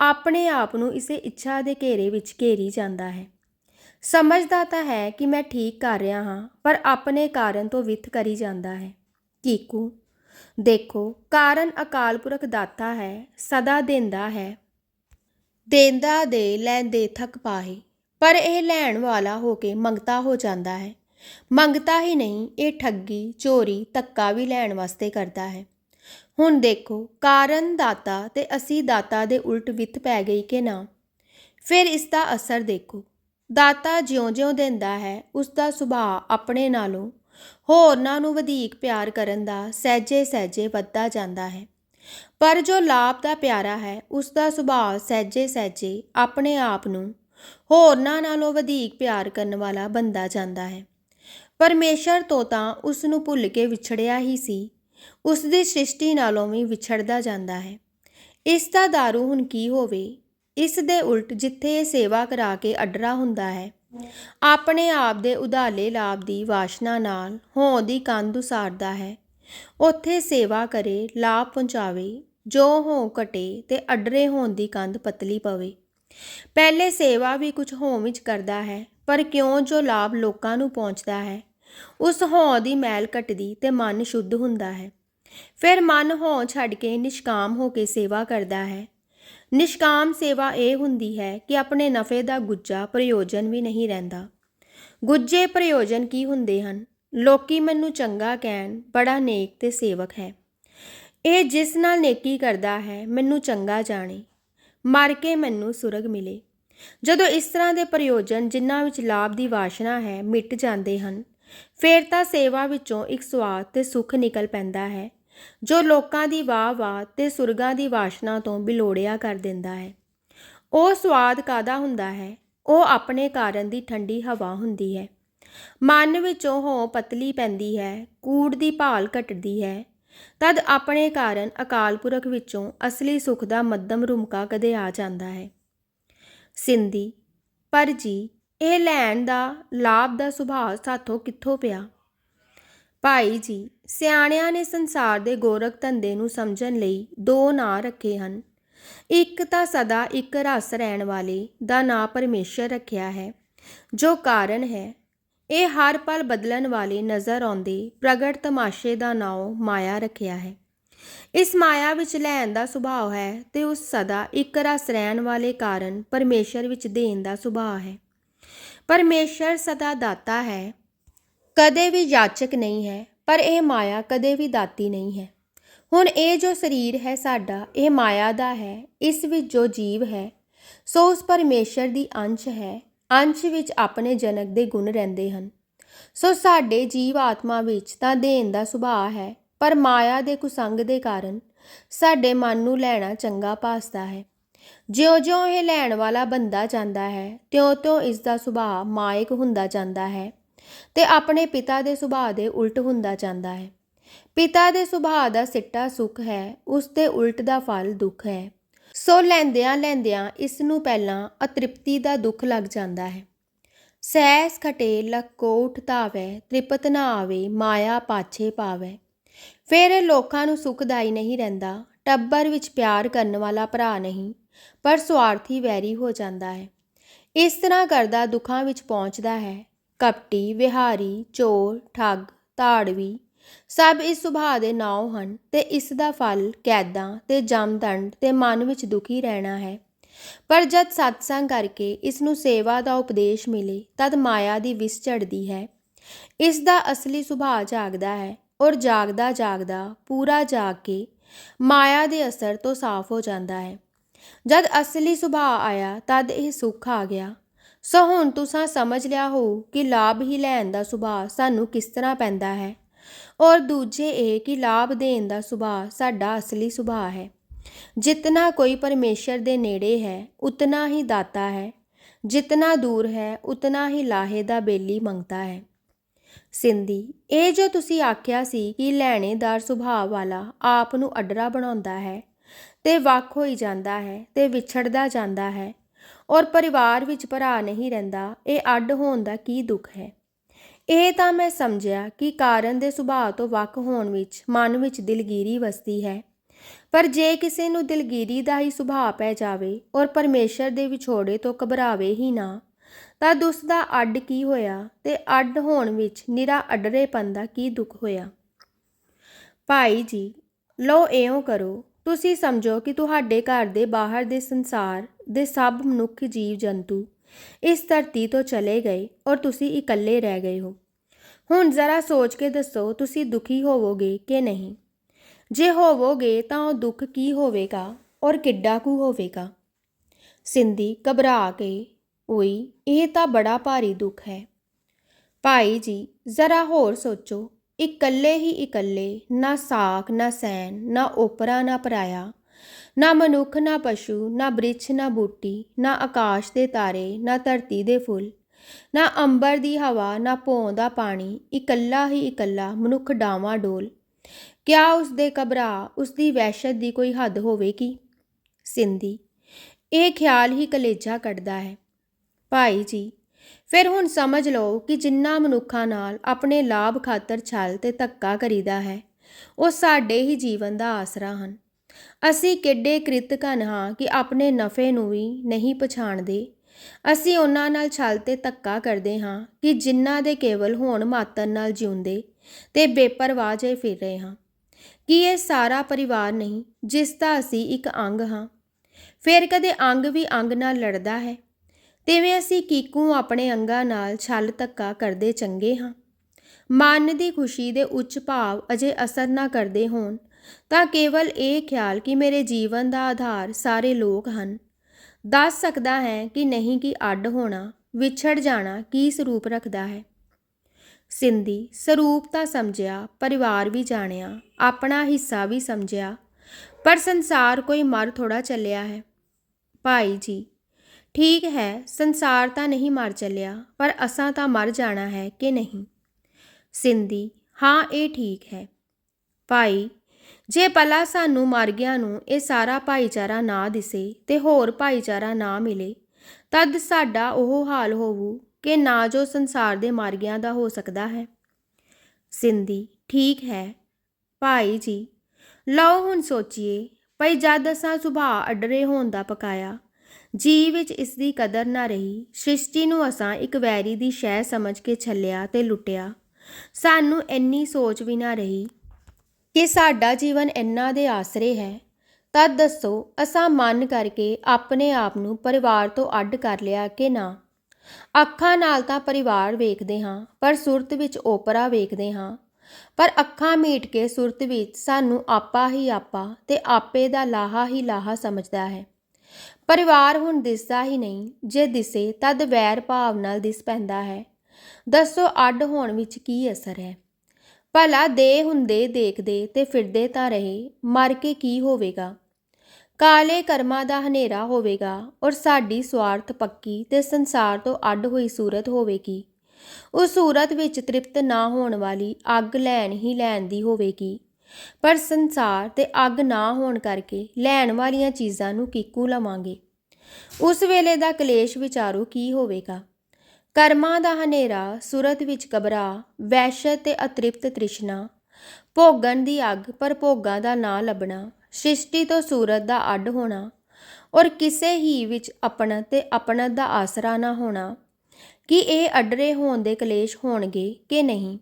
ਆਪਣੇ ਆਪ ਨੂੰ ਇਸੇ ਇੱਛਾ ਦੇ ਘੇਰੇ ਵਿੱਚ ਘੇਰੀ ਜਾਂਦਾ ਹੈ। ਸਮਝਦਾ ਤਾਂ ਹੈ ਕਿ ਮੈਂ ਠੀਕ ਕਰ ਰਿਹਾ ਹਾਂ, ਪਰ ਆਪਣੇ ਕਾਰਨ ਤੋਂ ਵਿਥ ਕਰੀ ਜਾਂਦਾ ਹੈ। ਕੀਕੂ ਦੇਖੋ, ਕਾਰਨ ਅਕਾਲ ਪੁਰਖ ਦਾਤਾ ਹੈ, ਸਦਾ ਦਿੰਦਾ ਹੈ। ਦੇਂਦਾ ਦੇ ਲੈਂਦੇ ਥਕ ਪਾਹੇ, ਪਰ ਇਹ ਲੈਣ ਵਾਲਾ ਹੋ ਕੇ ਮੰਗਤਾ ਹੋ ਜਾਂਦਾ ਹੈ। ਮੰਗਤਾ ਹੀ ਨਹੀਂ, ਇਹ ਠੱਗੀ, ਚੋਰੀ, ਧੱਕਾ ਵੀ ਲੈਣ ਵਾਸਤੇ ਕਰਦਾ ਹੈ। ਹੁਣ ਦੇਖੋ, ਕਾਰਨ ਦਾਤਾ ਤੇ ਅਸੀਂ ਦਾਤਾ ਦੇ ਉਲਟ ਵਿਥ ਪੈ ਗਈ ਕਿ ਨਾ? ਫਿਰ ਇਸ ਦਾ ਅਸਰ ਦੇਖੋ। ਦਾਤਾ ਜਿਉਂ-ਜਿਉਂ ਦਿੰਦਾ ਹੈ, ਉਸ ਦਾ ਸੁਭਾਅ ਆਪਣੇ ਨਾਲੋਂ ਹੋਰਨਾਂ ਨੂੰ ਵਧੇਕ ਪਿਆਰ ਕਰਨ ਦਾ ਸਹਿਜੇ ਸਹਿਜੇ ਵੱਧਦਾ ਜਾਂਦਾ ਹੈ। ਪਰ ਜੋ ਲਾਭ ਦਾ ਪਿਆਰਾ ਹੈ, ਉਸ ਦਾ ਸੁਭਾਅ ਸਹਿਜੇ ਸਹਿਜੇ ਆਪਣੇ ਆਪ ਨੂੰ ਹੋਰਨਾਂ ਨਾਲੋਂ ਵਧੇਕ ਪਿਆਰ ਕਰਨ ਵਾਲਾ ਬੰਦਾ ਜਾਂਦਾ ਹੈ। ਪਰਮੇਸ਼ਰ ਤੋਂ ਤਾਂ ਉਸ ਨੂੰ ਭੁੱਲ ਕੇ ਵਿਛੜਿਆ ਹੀ ਸੀ, ਉਸ ਦੀ ਸ੍ਰਿਸ਼ਟੀ ਨਾਲੋਂ ਵੀ ਵਿਛੜਦਾ ਜਾਂਦਾ ਹੈ। ਇਸ ਦਾ ਦਾਰੂ ਹੁਣ ਕੀ ਹੋਵੇ? ਇਸ ਦੇ ਉਲਟ ਜਿੱਥੇ ਇਹ ਸੇਵਾ ਕਰਾ ਕੇ ਅਡਰਾ ਹੁੰਦਾ ਹੈ ਆਪਣੇ ਆਪ ਦੇ ਉਧਾਲੇ ਲਾਭ ਦੀ ਵਾਸ਼ਨਾ ਨਾਲ ਹੋਂ ਦੀ ਕੰਧ ਉਸਾਰਦਾ ਹੈ। ਉੱਥੇ ਸੇਵਾ ਕਰੇ, ਲਾਭ ਪਹੁੰਚਾਵੇ, ਜੋ ਹੋਂ ਘਟੇ ਤੇ ਅਡਰੇ ਹੋਣ ਦੀ ਕੰਧ ਪਤਲੀ ਪਵੇ। ਪਹਿਲੇ ਸੇਵਾ ਵੀ ਕੁਝ ਹੋਂ ਵਿੱਚ ਕਰਦਾ ਹੈ, ਪਰ ਕਿਉਂ ਜੋ ਲਾਭ ਲੋਕਾਂ ਨੂੰ ਪਹੁੰਚਦਾ ਹੈ, ਉਸ ਹੋਂ ਦੀ ਮੈਲ ਘਟਦੀ ਤੇ ਮਨ ਸ਼ੁੱਧ ਹੁੰਦਾ ਹੈ। ਫਿਰ ਮਨ ਹੋਂ ਛੱਡ ਕੇ ਨਿਸ਼ਕਾਮ ਹੋ ਕੇ ਸੇਵਾ ਕਰਦਾ ਹੈ। ਨਿਸ਼ਕਾਮ ਸੇਵਾ ਇਹ ਹੁੰਦੀ ਹੈ ਕਿ ਆਪਣੇ ਨਫੇ ਦਾ ਗੁੱਜਾ ਪ੍ਰਯੋਜਨ ਵੀ ਨਹੀਂ ਰਹਿੰਦਾ। ਗੁੱਜੇ ਪ੍ਰਯੋਜਨ ਕੀ ਹੁੰਦੇ ਹਨ? ਲੋਕੀ ਮੈਨੂੰ ਚੰਗਾ ਕਹਿਣ, ਬੜਾ ਨੇਕ ਤੇ ਸੇਵਕ ਹੈ। ਇਹ ਜਿਸ ਨਾਲ ਨੇਕੀ ਕਰਦਾ ਹੈ, ਮੈਨੂੰ ਚੰਗਾ ਜਾਣੇ। ਮਰ ਕੇ ਮੈਨੂੰ ਸੁਰਗ ਮਿਲੇ। ਜਦੋਂ ਇਸ ਤਰ੍ਹਾਂ ਦੇ ਪ੍ਰਯੋਜਨ ਜਿਨ੍ਹਾਂ ਵਿੱਚ ਲਾਭ ਦੀ ਵਾਸ਼ਨਾ ਹੈ ਮਿਟ ਜਾਂਦੇ ਹਨ, ਫਿਰ ਤਾਂ ਸੇਵਾ ਵਿੱਚੋਂ ਇੱਕ ਸਵਾਦ ਤੇ ਸੁੱਖ ਨਿਕਲ ਪੈਂਦਾ ਹੈ। ਜੋ ਲੋਕਾਂ ਦੀ ਵਾਹ ਵਾਹ ਤੇ ਸੁਰਗਾਂ ਦੀ ਵਾਸ਼ਨਾ ਤੋਂ ਬਿਲੋੜਿਆ ਕਰ ਦਿੰਦਾ ਹੈ। ਉਹ ਸਵਾਦ ਕਾਦਾ ਹੁੰਦਾ ਹੈ? ਉਹ ਆਪਣੇ ਕਾਰਨ ਦੀ ਠੰਡੀ ਹਵਾ ਹੁੰਦੀ ਹੈ। ਮਨ ਵਿੱਚੋਂ ਹੋ ਪਤਲੀ ਪੈਂਦੀ ਹੈ, ਕੂੜ ਦੀ ਭਾਲ ਘਟਦੀ ਹੈ। ਤਦ ਆਪਣੇ ਕਾਰਨ ਅਕਾਲ ਪੁਰਖ ਵਿੱਚੋਂ ਅਸਲੀ ਸੁਖ ਦਾ ਮੱਧਮ ਰੁਮਕਾ ਕਦੇ ਆ ਜਾਂਦਾ ਹੈ। ਸਿੰਧੀ, ਪਰ ਜੀ, ਇਹ ਲੈਣ ਦਾ ਲਾਭ ਦਾ ਸੁਭਾਅ ਸਾਥੋਂ ਕਿੱਥੋਂ ਪਿਆ? ਭਾਈ ਜੀ, ਸਿਆਣਿਆਂ ਨੇ ਸੰਸਾਰ ਦੇ ਗੋਰਖ ਧੰਦੇ ਨੂੰ ਸਮਝਣ ਲਈ ਦੋ ਨਾਂ ਰੱਖੇ ਹਨ। ਇੱਕ ਤਾਂ ਸਦਾ ਇੱਕ ਰਸ ਰਹਿਣ ਵਾਲੇ ਦਾ ਨਾਂ ਪਰਮੇਸ਼ਰ ਰੱਖਿਆ ਹੈ, ਜੋ ਕਾਰਨ ਹੈ। ਇਹ ਹਰ ਪਲ ਬਦਲਣ ਵਾਲੇ ਨਜ਼ਰ ਆਉਂਦੇ ਪ੍ਰਗਟ ਤਮਾਸ਼ੇ ਦਾ ਨਾਮ ਮਾਇਆ ਰੱਖਿਆ ਹੈ। ਇਸ ਮਾਇਆ ਵਿੱਚ ਲੈਣ ਦਾ ਸੁਭਾਅ ਹੈ ਤੇ ਉਸ ਸਦਾ ਇੱਕ ਰਸ ਰਹਿਣ ਵਾਲੇ ਕਾਰਨ ਪਰਮੇਸ਼ਰ ਵਿੱਚ ਦੇਣ ਦਾ ਸੁਭਾਅ ਹੈ। ਪਰਮੇਸ਼ਰ ਸਦਾ ਦਾਤਾ ਹੈ ਕਦੇ ਵੀ ਯਾਚਕ ਨਹੀਂ ਹੈ, ਪਰ ਇਹ ਮਾਇਆ ਕਦੇ ਵੀ ਦਾਤੀ ਨਹੀਂ ਹੈ। ਹੁਣ ਇਹ ਜੋ ਸਰੀਰ ਹੈ ਸਾਡਾ, ਇਹ ਮਾਇਆ ਦਾ ਹੈ, ਇਸ ਵਿੱਚ ਜੋ ਜੀਵ ਹੈ, ਸੋ ਉਸ ਪਰਮੇਸ਼ਰ ਦੀ ਅੰਸ਼ ਹੈ, ਅੰਸ਼ ਵਿੱਚ ਆਪਣੇ ਜਨਕ ਦੇ ਗੁਣ ਰਹਿੰਦੇ ਹਨ। ਸੋ ਸਾਡੇ ਜੀਵ ਆਤਮਾ ਵਿੱਚ ਤਾਂ ਦੇਣ ਦਾ ਸੁਭਾਅ ਹੈ, ਪਰ ਮਾਇਆ ਦੇ ਕੁਸੰਗ ਦੇ ਕਾਰਨ ਸਾਡੇ ਮਨ ਨੂੰ ਲੈਣਾ ਚੰਗਾ ਭਾਸਦਾ ਹੈ। ਜਿਉਂ-ਜਿਉਂ ਇਹ ਲੈਣ ਵਾਲਾ ਬੰਦਾ ਜਾਂਦਾ ਹੈ, ਤਿਉਂ-ਤਿਉਂ ਇਸ ਦਾ ਸੁਭਾਅ ਮਾਇਕ ਹੁੰਦਾ ਜਾਂਦਾ ਹੈ। ਤੇ ਆਪਣੇ ਪਿਤਾ ਦੇ ਸੁਭਾਅ ਦੇ ਉਲਟ ਹੁੰਦਾ ਜਾਂਦਾ ਹੈ। ਪਿਤਾ ਦੇ ਸੁਭਾਅ ਦਾ ਸਿੱਟਾ ਸੁਖ ਹੈ, ਉਸ ਦੇ ਉਲਟ ਦਾ ਫਲ ਦੁੱਖ ਹੈ। ਸੋ ਲੈਂਦਿਆਂ ਲੈਂਦਿਆਂ ਇਸ ਨੂੰ ਪਹਿਲਾਂ ਅਤ੍ਰਿਪਤੀ ਦਾ ਦੁੱਖ ਲੱਗ ਜਾਂਦਾ ਹੈ। ਸੈਸ ਖਟੇ ਲਕੋਠ ਧਾਵੈ, ਤ੍ਰਿਪਤ ਨਾ ਆਵੇ, ਮਾਇਆ ਪਾਛੇ ਪਾਵੈ। ਫਿਰ ਇਹ ਲੋਕਾਂ ਨੂੰ ਸੁਖਦਾਈ ਨਹੀਂ ਰਹਿੰਦਾ, ਟੱਬਰ ਵਿੱਚ ਪਿਆਰ ਕਰਨ ਵਾਲਾ ਭਰਾ ਨਹੀਂ, ਪਰ ਸਵਾਰਥੀ ਵੈਰੀ ਹੋ ਜਾਂਦਾ ਹੈ। ਇਸ ਤਰ੍ਹਾਂ ਕਰਦਾ ਦੁੱਖਾਂ ਵਿੱਚ ਪਹੁੰਚਦਾ ਹੈ ਕਪਟੀ ਵਿਹਾਰੀ, ਚੋਰ, ਠੱਗ, ਧਾੜਵੀ, ਸਭ ਇਸ ਸੁਭਾਅ ਦੇ ਨਾਉ ਹਨ ਤੇ ਇਸ ਦਾ ਫਲ ਕੈਦਾਂ ਤੇ ਜਮਦੰਡ ਤੇ ਮਨ ਵਿੱਚ ਦੁਖੀ ਰਹਿਣਾ ਹੈ। ਪਰ ਜਦ ਸਤਸੰਗ ਕਰਕੇ ਇਸ ਨੂੰ ਸੇਵਾ ਦਾ ਉਪਦੇਸ਼ ਮਿਲੇ, ਤਦ ਮਾਇਆ ਦੀ ਵਿਸ ਝੜਦੀ ਹੈ। ਇਸ ਦਾ ਅਸਲੀ ਸੁਭਾਅ ਜਾਗਦਾ ਹੈ ਔਰ ਜਾਗਦਾ ਜਾਗਦਾ ਪੂਰਾ ਜਾਗ ਕੇ ਮਾਇਆ ਦੇ ਅਸਰ ਤੋਂ ਸਾਫ਼ ਹੋ ਜਾਂਦਾ ਹੈ। ਜਦ ਅਸਲੀ ਸੁਭਾਅ ਆਇਆ, ਤਦ ਇਹ ਸੁੱਖ ਆ ਗਿਆ। ਸੋ ਹੁਣ ਤੁਸੀਂ ਸਮਝ ਲਿਆ ਹੋ ਕਿ ਲਾਭ ਹੀ ਲੈਣ ਦਾ ਸੁਭਾਅ ਸਾਨੂੰ ਕਿਸ ਤਰ੍ਹਾਂ ਪੈਂਦਾ ਹੈ। ਔਰ ਦੂਜੇ ਇਹ ਕਿ ਲਾਭ ਦੇਣ ਦਾ ਸੁਭਾਅ ਸਾਡਾ ਅਸਲੀ ਸੁਭਾਅ ਹੈ। ਜਿਤਨਾ ਕੋਈ ਪਰਮੇਸ਼ਰ ਦੇ ਨੇੜੇ ਹੈ, ਉਤਨਾ ਹੀ ਦਾਤਾ ਹੈ। ਜਿਤਨਾ ਦੂਰ ਹੈ, ਉਤਨਾ ਹੀ ਲਾਹੇ ਦਾ ਬੇਲੀ ਮੰਗਦਾ ਹੈ। ਸਿੰਧੀ, ਇਹ ਜੋ ਤੁਸੀਂ ਆਖਿਆ ਸੀ ਕਿ ਲੈਣੇਦਾਰ ਸੁਭਾਅ ਵਾਲਾ ਆਪ ਨੂੰ ਅਡਰਾ ਬਣਾਉਂਦਾ ਹੈ, ਤੇ ਵੱਖ ਹੋਈ ਜਾਂਦਾ ਹੈ, ਤੇ ਵਿਛੜਦਾ ਜਾਂਦਾ ਹੈ ਔਰ ਪਰਿਵਾਰ ਵਿੱਚ ਭਰਾ ਨਹੀਂ ਰਹਿੰਦਾ, ਇਹ ਅੱਡ ਹੋਣ ਦਾ ਕੀ ਦੁੱਖ ਹੈ? ਇਹ ਤਾਂ ਮੈਂ ਸਮਝਿਆ ਕਿ ਕਾਰਨ ਦੇ ਸੁਭਾਅ ਤੋਂ ਵੱਖ ਹੋਣ ਵਿੱਚ ਮਨ ਵਿੱਚ ਦਿਲਗੀਰੀ ਵਸਦੀ ਹੈ। ਪਰ ਜੇ ਕਿਸੇ ਨੂੰ ਦਿਲਗੀਰੀ ਦਾ ਹੀ ਸੁਭਾਅ ਪੈ ਜਾਵੇ ਔਰ ਪਰਮੇਸ਼ਰ ਦੇ ਵਿਛੋੜੇ ਤੋਂ ਘਬਰਾਵੇ ਹੀ ਨਾ, ਤਾਂ ਉਸ ਦਾ ਅੱਡ ਕੀ ਹੋਇਆ ਤੇ ਅੱਡ ਹੋਣ ਵਿੱਚ ਨਿਰਾ ਅਡਰੇਪਨ ਦਾ ਕੀ ਦੁੱਖ ਹੋਇਆ? ਭਾਈ ਜੀ ਲੋ ਇਉਂ ਕਰੋ ਤੁਸੀਂ ਸਮਝੋ ਕਿ ਤੁਹਾਡੇ ਘਰ ਦੇ ਬਾਹਰ ਦੇ ਸੰਸਾਰ ਦੇ ਸਭ ਮਨੁੱਖ ਜੀਵ ਜੰਤੂ ਇਸ ਧਰਤੀ ਤੋਂ ਚਲੇ ਗਏ ਔਰ ਤੁਸੀਂ ਇਕੱਲੇ ਰਹਿ ਗਏ ਹੋ। ਹੁਣ ਜ਼ਰਾ ਸੋਚ ਕੇ ਦੱਸੋ, ਤੁਸੀਂ ਦੁਖੀ ਹੋਵੋਗੇ ਕਿ ਨਹੀਂ? ਜੇ ਹੋਵੋਗੇ ਤਾਂ ਉਹ ਦੁੱਖ ਕੀ ਹੋਵੇਗਾ ਔਰ ਕਿੱਡਾ ਕੁ ਹੋਵੇਗਾ? ਸਿੰਧੀ ਘਬਰਾ ਕੇ ਉਈ ਇਹ ਤਾਂ ਬੜਾ ਭਾਰੀ ਦੁੱਖ ਹੈ। ਭਾਈ ਜੀ, ਜ਼ਰਾ ਹੋਰ ਸੋਚੋ। ਇਕੱਲੇ ਹੀ ਇਕੱਲੇ, ਨਾ ਸਾਖ, ਨਾ ਸੈਨ, ਨਾ ਓਪਰਾ, ਨਾ ਪਰਾਇਆ, ਨਾ ਮਨੁੱਖ, ਨਾ ਪਸ਼ੂ, ਨਾ ਬ੍ਰਿਛ, ਨਾ ਬੂਟੀ, ਨਾ ਆਕਾਸ਼ ਦੇ ਤਾਰੇ, ਨਾ ਧਰਤੀ ਦੇ ਫੁੱਲ, ਨਾ ਅੰਬਰ ਦੀ ਹਵਾ, ਨਾ ਭੋਂ ਦਾ ਪਾਣੀ, ਇਕੱਲਾ ਹੀ ਇਕੱਲਾ ਮਨੁੱਖ ਡਾਵਾਂ ਡੋਲ। ਕਿਆ ਉਸ ਦੇ ਘਬਰਾ ਉਸ ਦੀ ਵਹਿਸ਼ਤ ਦੀ ਕੋਈ ਹੱਦ ਹੋਵੇਗੀ ਸਿੰਧੀ, ਇਹ ਖਿਆਲ ਹੀ ਕਲੇਜਾ ਕੱਢਦਾ ਹੈ। ਭਾਈ ਜੀ ਫਿਰ ਹੁਣ ਸਮਝ ਲਓ ਕਿ ਜਿੰਨਾ ਮਨੁੱਖਾਂ ਨਾਲ ਆਪਣੇ ਲਾਭ ਖਾਤਰ ਛਲ ਤੇ ਧੱਕਾ ਕਰੀਦਾ ਹੈ, ਉਹ ਸਾਡੇ ਹੀ ਜੀਵਨ ਦਾ ਆਸਰਾ ਹਨ। ਅਸੀਂ ਕਿੱਡੇ ਕ੍ਰਿਤਕਨ ਹਾਂ ਕਿ ਆਪਣੇ ਨਫੇ ਨੂੰ ਵੀ ਨਹੀਂ ਪਛਾਣਦੇ। ਅਸੀਂ ਉਹਨਾਂ ਨਾਲ ਛਲ ਤੇ ਧੱਕਾ ਕਰਦੇ ਹਾਂ ਕਿ ਜਿਨ੍ਹਾਂ ਦੇ ਕੇਵਲ ਹੋਣ ਮਾਤਰ ਨਾਲ ਜਿਉਂਦੇ ਤੇ ਬੇਪਰਵਾਹ ਜੇ ਫਿਰ ਰਹੇ ਹਾਂ। ਕੀ ਇਹ ਸਾਰਾ ਪਰਿਵਾਰ ਨਹੀਂ ਜਿਸ ਦਾ ਅਸੀਂ ਇੱਕ ਅੰਗ ਹਾਂ? ਫਿਰ ਕਦੇ ਅੰਗ ਵੀ ਅੰਗ ਨਾਲ ਲੜਦਾ ਹੈ? ਤਿਵੇਂ ਅਸੀਂ ਕੀਕੂ ਆਪਣੇ ਅੰਗਾਂ ਨਾਲ ਛਲ ਧੱਕਾ ਕਰਦੇ ਚੰਗੇ ਹਾਂ। ਮਨ ਦੀ ਖੁਸ਼ੀ ਦੇ ਉੱਚ ਭਾਵ ਅਜੇ ਅਸਰ ਨਾ ਕਰਦੇ ਹੋਣ, ਤਾਂ ਕੇਵਲ ਇਹ ਖਿਆਲ ਕਿ ਮੇਰੇ ਜੀਵਨ ਦਾ ਆਧਾਰ ਸਾਰੇ ਲੋਕ ਹਨ। ਦੱਸ ਸਕਦਾ ਹੈ ਕਿ ਨਹੀਂ ਕਿ ਅੱਡ ਹੋਣਾ, ਵਿਛੜ ਜਾਣਾ ਕੀ ਸਰੂਪ ਰੱਖਦਾ ਹੈ। ਸਿੰਧੀ, ਸਰੂਪ ਤਾਂ ਸਮਝਿਆ, ਪਰਿਵਾਰ ਵੀ ਜਾਣਿਆ, ਆਪਣਾ ਹਿੱਸਾ ਵੀ ਸਮਝਿਆ, ਪਰ ਸੰਸਾਰ ਕੋਈ ਮਰ ਥੋੜਾ ਚੱਲਿਆ ਹੈ। ਭਾਈ ਜੀ ਠੀਕ ਹੈ, ਸੰਸਾਰ ਤਾਂ ਨਹੀਂ ਮਰ ਚੱਲਿਆ, ਪਰ ਅਸਾਂ ਤਾਂ ਮਰ ਜਾਣਾ ਹੈ ਕਿ ਨਹੀਂ? ਸਿੰਧੀ, ਹਾਂ, ਇਹ ਠੀਕ ਹੈ। ਭਾਈ, ਜੇ ਪਲਾ ਸਾਨੂੰ ਮਰ ਗਿਆ ਨੂੰ ਇਹ ਸਾਰਾ ਭਾਈਚਾਰਾ ਨਾ ਦਿਸੇ ਤੇ ਹੋਰ ਭਾਈਚਾਰਾ ਨਾ ਮਿਲੇ, ਤਦ ਸਾਡਾ ਉਹ ਹਾਲ ਹੋਵੂ ਕਿ ਨਾ ਜੋ ਸੰਸਾਰ ਦੇ ਮਰ ਗਿਆਂ ਦਾ ਹੋ ਸਕਦਾ ਹੈ। ਸਿੰਧੀ, ਠੀਕ ਹੈ। ਭਾਈ ਜੀ, ਲਓ ਹੁਣ ਸੋਚੀਏ, ਭਈ ਜਦ ਅਸਾਂ ਸੁਭਾਅ ਅਡਰੇ ਹੋਣ ਦਾ ਪਕਾਇਆ ਜੀ ਵਿੱਚ ਇਸ ਦੀ ਕਦਰ ਨਾ ਰਹੀ, ਸ੍ਰਿਸ਼ਟੀ ਨੂੰ ਅਸਾਂ ਇੱਕ ਵੈਰੀ ਦੀ ਸ਼ੈ ਸਮਝ ਕੇ ਛੱਲਿਆ ਤੇ ਲੁੱਟਿਆ। ਸਾਨੂੰ ਇੰਨੀ ਸੋਚ ਵੀ ਨਾ ਰਹੀ ਕਿ ਸਾਡਾ ਜੀਵਨ ਇੰਨਾ ਦੇ ਆਸਰੇ ਹੈ। ਤਦ ਦੱਸੋ, ਅਸਾਂ ਮਨ ਕਰਕੇ ਆਪਣੇ ਆਪ ਨੂੰ ਪਰਿਵਾਰ ਤੋਂ ਅੱਡ ਕਰ ਲਿਆ ਕਿ ਨਾ? ਅੱਖਾਂ ਨਾਲ ਤਾਂ ਪਰਿਵਾਰ ਵੇਖਦੇ ਹਾਂ, ਪਰ ਸੁਰਤ ਵਿੱਚ ਓਪਰਾ ਵੇਖਦੇ ਹਾਂ। ਪਰ ਅੱਖਾਂ ਮੀਟ ਕੇ ਸੁਰਤ ਵਿੱਚ ਸਾਨੂੰ ਆਪਾ ਹੀ ਆਪਾ ਤੇ ਆਪੇ ਦਾ ਲਾਹਾ ਹੀ ਲਾਹਾ ਸਮਝਦਾ ਹੈ। ਪਰਿਵਾਰ ਹੁਣ ਦਿਸਦਾ ਹੀ ਨਹੀਂ, ਜੇ ਦਿਸੇ ਤਦ ਵੈਰ ਭਾਵ ਨਾਲ ਦਿਸ ਪੈਂਦਾ ਹੈ। ਦੱਸੋ ਅੱਡ ਹੋਣ ਵਿੱਚ ਕੀ ਅਸਰ ਹੈ? ਭਲਾ ਦੇ ਹੁੰਦੇ ਦੇਖਦੇ ਤੇ ਫਿਰਦੇ ਤਾਂ ਰਹੇ, ਮਰ ਕੇ ਕੀ ਹੋਵੇਗਾ? ਕਾਲੇ ਕਰਮਾਂ ਦਾ ਹਨੇਰਾ ਹੋਵੇਗਾ ਔਰ ਸਾਡੀ ਸਵਾਰਥ ਪੱਕੀ ਤੇ ਸੰਸਾਰ ਤੋਂ ਅੱਡ ਹੋਈ ਸੂਰਤ ਹੋਵੇਗੀ। ਉਸ ਸੂਰਤ ਵਿੱਚ ਤ੍ਰਿਪਤ ਨਾ ਹੋਣ ਵਾਲੀ ਅੱਗ ਲੈਣ ਹੀ ਲੈਣ ਦੀ ਹੋਵੇਗੀ। ਪਰ ਸੰਸਾਰ ਤੇ ਅੱਗ ਨਾ ਹੋਣ ਕਰਕੇ ਲੈਣ ਵਾਲੀਆਂ ਚੀਜ਼ਾਂ ਨੂੰ ਕੀਕੂ ਲਵਾਂਗੇ। ਉਸ ਵੇਲੇ ਦਾ ਕਲੇਸ਼ ਵਿਚਾਰੂ ਕੀ ਹੋਵੇਗਾ? ਕਰਮਾਂ ਦਾ ਹਨੇਰਾ, ਸੁਰਤ ਵਿੱਚ ਕਬਰਾ ਵੈਸ਼ਤ ਤੇ ਅਤ੍ਰਿਪਤ ਤ੍ਰਿਸ਼ਨਾ, ਭੋਗਣ ਦੀ ਅੱਗ ਪਰ ਭੋਗਾਂ ਦਾ ਨਾ ਲੱਭਣਾ, ਸ੍ਰਿਸ਼ਟੀ ਤੋਂ ਸੂਰਤ ਦਾ ਅੱਡ ਹੋਣਾ, ਔਰ ਕਿਸੇ ਹੀ ਵਿੱਚ ਆਪਣਾ ਤੇ ਆਪਣਾ ਦਾ ਆਸਰਾ ਨਾ ਹੋਣਾ, ਕਿ ਇਹ ਅਡਰੇ ਹੋਣ ਦੇ ਕਲੇਸ਼ ਹੋਣਗੇ ਕਿ ਨਹੀਂ?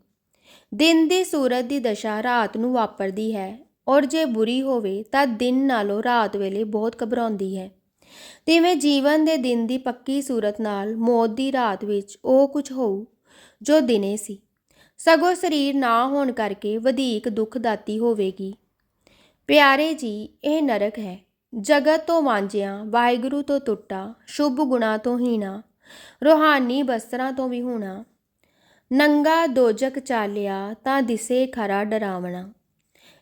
ਦਿਨ ਦੀ ਸੂਰਤ ਦੀ ਦਸ਼ਾ ਰਾਤ ਨੂੰ ਵਾਪਰਦੀ ਹੈ ਔਰ ਜੇ ਬੁਰੀ ਹੋਵੇ ਤਾਂ ਦਿਨ ਨਾਲੋਂ ਰਾਤ ਵੇਲੇ ਬਹੁਤ ਘਬਰਾਉਂਦੀ ਹੈ। ਤਿਵੇਂ ਜੀਵਨ ਦੇ ਦਿਨ ਦੀ ਪੱਕੀ ਸੂਰਤ ਨਾਲ ਮੌਤ ਦੀ ਰਾਤ ਵਿੱਚ ਉਹ ਕੁਝ ਹੋਊ ਜੋ ਦਿਨੇ ਸੀ। ਸਗੋਂ ਸਰੀਰ ਨਾ ਹੋਣ ਕਰਕੇ ਵਧੇਕ ਦੁਖਦਾਤੀ ਹੋਵੇਗੀ। ਪਿਆਰੇ ਜੀ, ਇਹ ਨਰਕ ਹੈ। ਜਗਤ ਤੋਂ ਵਾਂਝਿਆ, ਵਾਹਿਗੁਰੂ ਤੋਂ ਟੁੱਟਾ, ਸ਼ੁਭ ਗੁਣਾ ਤੋਂ ਹੀਣਾ, ਰੋਹਾਨੀ ਬਸਤਰਾਂ ਤੋਂ ਵੀ ਹੋਣਾ ਨੰਗਾ ਦੋਜਕ ਚਾਲਿਆ ਤਾਂ ਦਿਸੇ ਖਰਾ ਡਰਾਵਣਾ।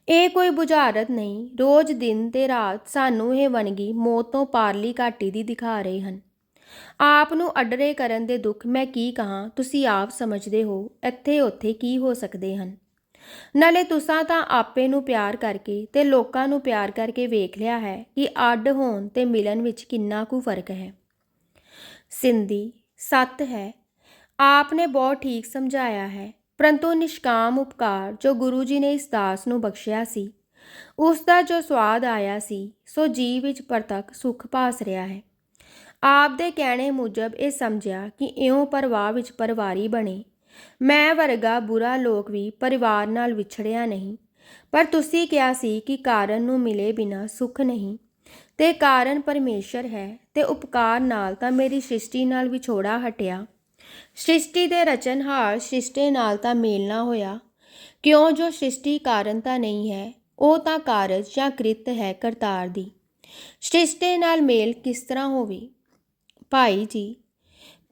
ਇਹ ਕੋਈ ਬੁਝਾਰਤ ਨਹੀਂ, ਰੋਜ਼ ਦਿਨ ਤੇ ਰਾਤ ਸਾਨੂੰ ਇਹ ਵਣਗੀ ਮੌਤ ਤੋਂ ਪਾਰਲੀ ਘਾਟੀ ਦੀ ਦਿਖਾ ਰਹੇ ਹਨ। ਆਪ ਨੂੰ ਅਡਰੇ ਕਰਨ ਦੇ ਦੁੱਖ ਮੈਂ ਕੀ ਕਹਾਂ, ਤੁਸੀਂ ਆਪ ਸਮਝਦੇ ਹੋ, ਇੱਥੇ ਉੱਥੇ ਕੀ ਹੋ ਸਕਦੇ ਹਨ। ਨਾਲੇ ਤੁਸਾਂ ਤਾਂ ਆਪੇ ਨੂੰ ਪਿਆਰ ਕਰਕੇ ਤੇ ਲੋਕਾਂ ਨੂੰ ਪਿਆਰ ਕਰਕੇ ਵੇਖ ਲਿਆ ਹੈ ਕਿ ਅੱਡ ਹੋਣ ਤੇ ਮਿਲਣ ਵਿੱਚ ਕਿੰਨਾ ਕੁ ਫ਼ਰਕ ਹੈ। ਸਿੰਧੀ, ਸੱਤ ਹੈ ਆਪ ਨੇ ਬਹੁਤ ਠੀਕ ਸਮਝਾਇਆ ਹੈ, ਪਰੰਤੂ ਨਿਸ਼ਕਾਮ ਉਪਕਾਰ ਜੋ ਗੁਰੂ ਜੀ ਨੇ ਇਸ ਦਾਸ ਨੂੰ ਬਖਸ਼ਿਆ ਸੀ, ਉਸ ਦਾ ਜੋ ਸਵਾਦ ਆਇਆ ਸੀ, ਸੋ ਜੀ ਵਿੱਚ ਪਰਤਕ ਸੁਖ ਭਾਸ ਰਿਹਾ ਹੈ। ਆਪ ਦੇ ਕਹਿਣੇ ਮੁਜਬ ਇਹ ਸਮਝਿਆ ਕਿ ਇਉਂ ਪਰਵਾਹ ਵਿੱਚ ਪਰਿਵਾਰੀ ਬਣੇ। ਮੈਂ ਵਰਗਾ ਬੁਰਾ ਲੋਕ ਵੀ ਪਰਿਵਾਰ ਨਾਲ ਵਿਛੜਿਆ ਨਹੀਂ, ਪਰ ਤੁਸੀਂ ਕਿਹਾ ਸੀ ਕਿ ਕਾਰਨ ਨੂੰ ਮਿਲੇ ਬਿਨਾ ਸੁਖ ਨਹੀਂ। ਤੇ ਕਾਰਨ ਪਰਮੇਸ਼ਰ ਹੈ ਤੇ ਉਪਕਾਰ ਨਾਲ ਤਾਂ ਮੇਰੀ ਸ੍ਰਿਸ਼ਟੀ ਨਾਲ ਵਿਛੋੜਾ ਹਟਿਆ। ਸ੍ਰਿਸ਼ਟੀ ਦੇ ਰਚਨਹਾਰ ਸ੍ਰਿਸ਼ਟੀ ਨਾਲ ਤਾਂ ਮੇਲ ਨਾ ਹੋਇਆ। ਕਿਉਂ ਜੋ ਸ੍ਰਿਸ਼ਟੀ ਕਾਰਨ ਤਾਂ ਨਹੀਂ ਹੈ, ਉਹ ਤਾਂ ਕਾਰਜ ਜਾਂ ਕ੍ਰਿਤ ਹੈ ਕਰਤਾਰ ਦੀ। ਸ੍ਰਿਸ਼ਟੀ ਨਾਲ ਮੇਲ ਕਿਸ ਤਰ੍ਹਾਂ ਹੋਵੇ? ਭਾਈ ਜੀ,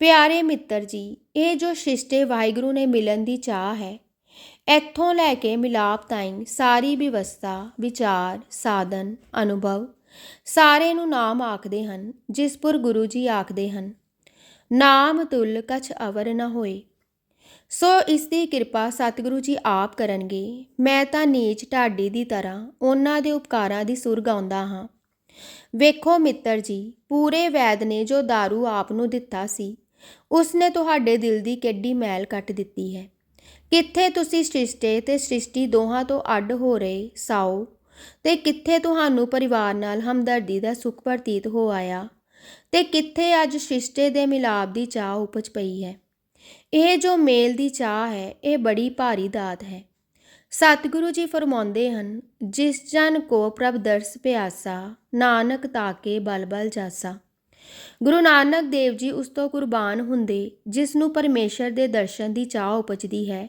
ਪਿਆਰੇ ਮਿੱਤਰ ਜੀ, ਇਹ ਜੋ ਸ੍ਰਿਸ਼ਟੀ ਵਾਹਿਗੁਰੂ ਨੇ ਮਿਲਣ ਦੀ ਚਾਹ ਹੈ, ਇੱਥੋਂ ਲੈ ਕੇ ਮਿਲਾਪ ਤਾਈਂ ਸਾਰੀ ਵਿਵਸਥਾ, ਵਿਚਾਰ, ਸਾਧਨ, ਅਨੁਭਵ ਸਾਰੇ ਨੂੰ ਨਾਮ ਆਖਦੇ ਹਨ, ਜਿਸ ਪੁਰ ਗੁਰੂ ਜੀ ਆਖਦੇ ਹਨ। ਨਾਮ ਤੁਲ ਕਛ ਅਵਰ ਨ ਹੋਏ। ਸੋ ਇਸ ਦੀ ਕਿਰਪਾ ਸਤਿਗੁਰੂ ਜੀ ਆਪ ਕਰਨਗੇ। ਮੈਂ ਤਾਂ ਨੀਚ ਢਾਡੀ ਦੀ ਤਰ੍ਹਾਂ ਉਹਨਾਂ ਦੇ ਉਪਕਾਰਾਂ ਦੀ ਸੁਰ ਗਾਉਂਦਾ ਹਾਂ। ਵੇਖੋ ਮਿੱਤਰ ਜੀ, ਪੂਰੇ ਵੈਦ ਨੇ ਜੋ दारू ਆਪ ਨੂੰ ਦਿੱਤਾ ਸੀ ਉਸ ਨੇ ਤੁਹਾਡੇ ਦਿਲ ਦੀ ਕਿੱਡੀ ਮੈਲ ਕੱਟ ਦਿੱਤੀ ਹੈ। ਕਿੱਥੇ ਤੁਸੀਂ ਸ੍ਰਿਸ਼ਟੇ ਤੇ ਸ੍ਰਿਸ਼ਟੀ ਦੋਹਾਂ ਤੋਂ ਅੱਡ ਹੋ ਰਹੇ ਸਾਓ, ਤੇ ਕਿੱਥੇ ਤੁਹਾਨੂੰ ਪਰਿਵਾਰ ਨਾਲ ਹਮਦਰਦੀ ਦਾ ਸੁਖ ਪ੍ਰਤੀਤ ਹੋ ਆਇਆ। ਤੇ ਕਿੱਥੇ ਅੱਜ ਸ਼ਿਸ਼ਟੇ ਦੇ ਮਿਲਾਪ ਦੀ ਚਾਹ ਉਪਜ ਪਈ ਹੈ? ਇਹ ਜੋ ਮੇਲ ਦੀ ਚਾਹ ਹੈ, ਇਹ ਬੜੀ ਭਾਰੀ ਦਾਤ ਹੈ। ਸਤਿਗੁਰੂ ਜੀ ਫਰਮਾਉਂਦੇ ਹਨ, ਜਿਸ ਜਨ ਕੋ ਪ੍ਰਭ ਦਰਸ ਪਿਆਸਾ, ਨਾਨਕ ਤਾਕੇ ਬਲ ਬਲ ਜਾਸਾ। ਗੁਰੂ ਨਾਨਕ ਦੇਵ ਜੀ ਉਸ ਤੋਂ ਕੁਰਬਾਨ ਹੁੰਦੇ, ਜਿਸ ਨੂੰ ਪਰਮੇਸ਼ਰ ਦੇ ਦਰਸ਼ਨ ਦੀ ਚਾਹ ਉਪਜਦੀ ਹੈ।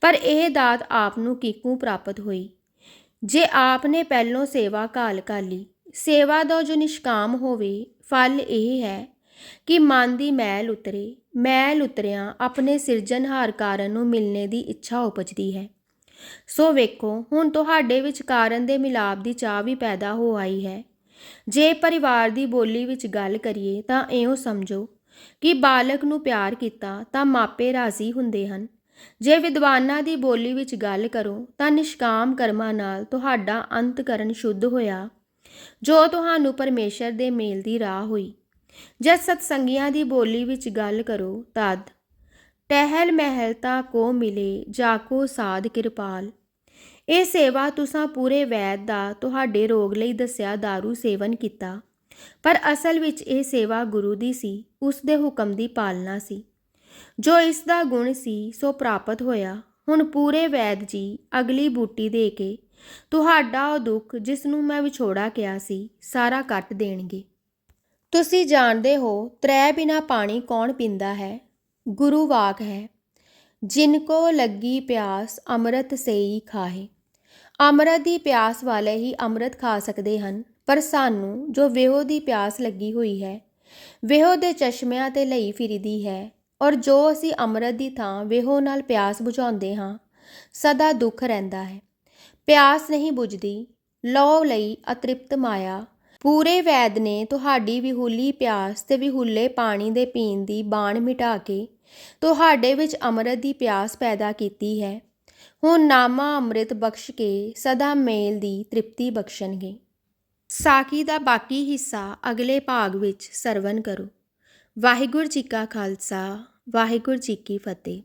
ਪਰ ਇਹ ਦਾਤ ਆਪ ਨੂੰ ਕਿਕੂ ਪ੍ਰਾਪਤ ਹੋਈ। ਜੇ ਆਪ ਨੇ ਪਹਿਲੋਂ ਸੇਵਾ ਕਾਲ ਕਾਲੀ ਸੇਵਾ ਦਾ ਜੋ ਨਿਸ਼ਕਾਮ ਹੋਵੇ ਫਲ ਇਹ ਹੈ ਕਿ ਮਨ ਦੀ ਮੈਲ ਉਤਰੇ, ਮੈਲ ਉਤਰਿਆਂ ਆਪਣੇ ਸਿਰਜਣਹਾਰ ਕਾਰਨ ਨੂੰ ਮਿਲਣੇ ਦੀ ਇੱਛਾ ਉਪਜਦੀ ਹੈ। ਸੋ ਵੇਖੋ, ਹੁਣ ਤੁਹਾਡੇ ਵਿੱਚ ਕਾਰਨ ਦੇ ਮਿਲਾਪ ਦੀ ਚਾਹ ਵੀ ਪੈਦਾ ਹੋ ਆਈ ਹੈ। ਜੇ ਪਰਿਵਾਰ ਦੀ ਬੋਲੀ ਵਿੱਚ ਗੱਲ ਕਰੀਏ ਤਾਂ ਇਉਂ ਸਮਝੋ ਕਿ ਬਾਲਕ ਨੂੰ ਪਿਆਰ ਕੀਤਾ ਤਾਂ ਮਾਪੇ ਰਾਜ਼ੀ ਹੁੰਦੇ ਹਨ। ਜੇ ਵਿਦਵਾਨਾਂ ਦੀ ਬੋਲੀ ਵਿੱਚ ਗੱਲ ਕਰੋ ਤਾਂ ਨਿਸ਼ਕਾਮ ਕਰਮਾਂ ਨਾਲ ਤੁਹਾਡਾ ਅੰਤਕਰਨ ਸ਼ੁੱਧ ਹੋਇਆ। ਜੋ ਤੁਹਾਨੂੰ ਪਰਮੇਸ਼ਰ ਦੇ ਮੇਲ ਦੀ ਰਾਹ ਹੋਈ। ਜਦ ਸਤਸੰਗੀਆਂ ਦੀ ਬੋਲੀ ਵਿੱਚ ਗੱਲ ਕਰੋ, ਤਦ ਟਹਿਲ ਮਹਿਲਤਾ ਕੋ ਮਿਲੇ ਜਾਕੋ ਸਾਧ ਕਿਰਪਾਲ। ਇਹ ਸੇਵਾ ਤੁਸਾਂ ਪੂਰੇ ਵੈਦ ਦਾ ਤੁਹਾਡੇ ਰੋਗ ਲਈ ਦੱਸਿਆ दारू ਸੇਵਨ ਕੀਤਾ। ਪਰ ਅਸਲ ਵਿੱਚ ਇਹ ਸੇਵਾ ਗੁਰੂ ਦੀ ਸੀ, ਉਸ ਦੇ ਹੁਕਮ ਦੀ ਪਾਲਣਾ ਸੀ। ਜੋ ਇਸ ਦਾ ਗੁਣ ਸੀ, ਸੋ ਪ੍ਰਾਪਤ ਹੋਇਆ। ਹੁਣ ਪੂਰੇ ਵੈਦ ਜੀ ਅਗਲੀ ਬੂਟੀ ਦੇ ਕੇ ਤੁਹਾਡਾ ਉਹ ਦੁੱਖ ਜਿਸ ਨੂੰ ਮੈਂ ਵਿਛੋੜਾ ਕਿਹਾ ਸੀ, ਸਾਰਾ ਕੱਟ ਦੇਣਗੇ। ਤੁਸੀਂ ਜਾਣਦੇ ਹੋ, ਤ੍ਰੈ ਬਿਨਾ ਪਾਣੀ ਕੌਣ ਪੀਂਦਾ ਹੈ? ਗੁਰੂ ਵਾਕ ਹੈ, ਜਿਨ ਕੋ ਲੱਗੀ ਪਿਆਸ, ਅੰਮ੍ਰਿਤ ਸੇਈ ਖਾਹੇ। ਅੰਮ੍ਰਿਤ ਦੀ ਪਿਆਸ ਵਾਲੇ ਹੀ ਅੰਮ੍ਰਿਤ ਖਾ ਸਕਦੇ ਹਨ, ਪਰ ਸਾਨੂੰ ਜੋ ਵਿਹੋ ਦੀ ਪਿਆਸ ਲੱਗੀ ਹੋਈ ਹੈ, ਵਿਹੋ ਦੇ ਚਸ਼ਮਿਆਂ ਤੇ ਲਈ ਫਿਰਦੀ ਹੈ, ਔਰ ਜੋ ਅਸੀਂ ਅੰਮ੍ਰਿਤ ਦੀ ਥਾਂ ਵਿਹੋ ਨਾਲ ਪਿਆਸ ਬੁਝਾਉਂਦੇ ਹਾਂ, ਸਦਾ ਦੁੱਖ ਰਹਿੰਦਾ ਹੈ। ਪਿਆਸ ਨਹੀਂ ਬੁਝਦੀ। ਲੋ ਲਈ ਅਤ੍ਰਿਪਤ ਮਾਇਆ। ਪੂਰੇ ਵੈਦ ਨੇ ਤੁਹਾਡੀ ਵਿਹੂਲੀ ਪਿਆਸ ਤੇ ਵਿਹੂਲੇ ਪਾਣੀ ਦੇ ਪੀਣ ਦੀ ਬਾਣ ਮਿਟਾ ਕੇ ਤੁਹਾਡੇ ਵਿੱਚ ਅੰਮ੍ਰਿਤ ਦੀ ਪਿਆਸ ਪੈਦਾ ਕੀਤੀ ਹੈ। ਹੁਣ ਨਾਮਾ ਅੰਮ੍ਰਿਤ ਬਖਸ਼ ਕੇ ਸਦਾ ਮੇਲ ਦੀ ਤ੍ਰਿਪਤੀ ਬਖਸ਼ਣਗੇ। ਸਾਖੀ ਦਾ ਬਾਕੀ ਹਿੱਸਾ ਅਗਲੇ ਭਾਗ ਵਿੱਚ ਸਰਵਨ ਕਰੋ। ਵਾਹਿਗੁਰੂ ਜੀ ਕਾ ਖਾਲਸਾ, ਵਾਹਿਗੁਰੂ ਜੀ ਕੀ ਫਤਿਹ।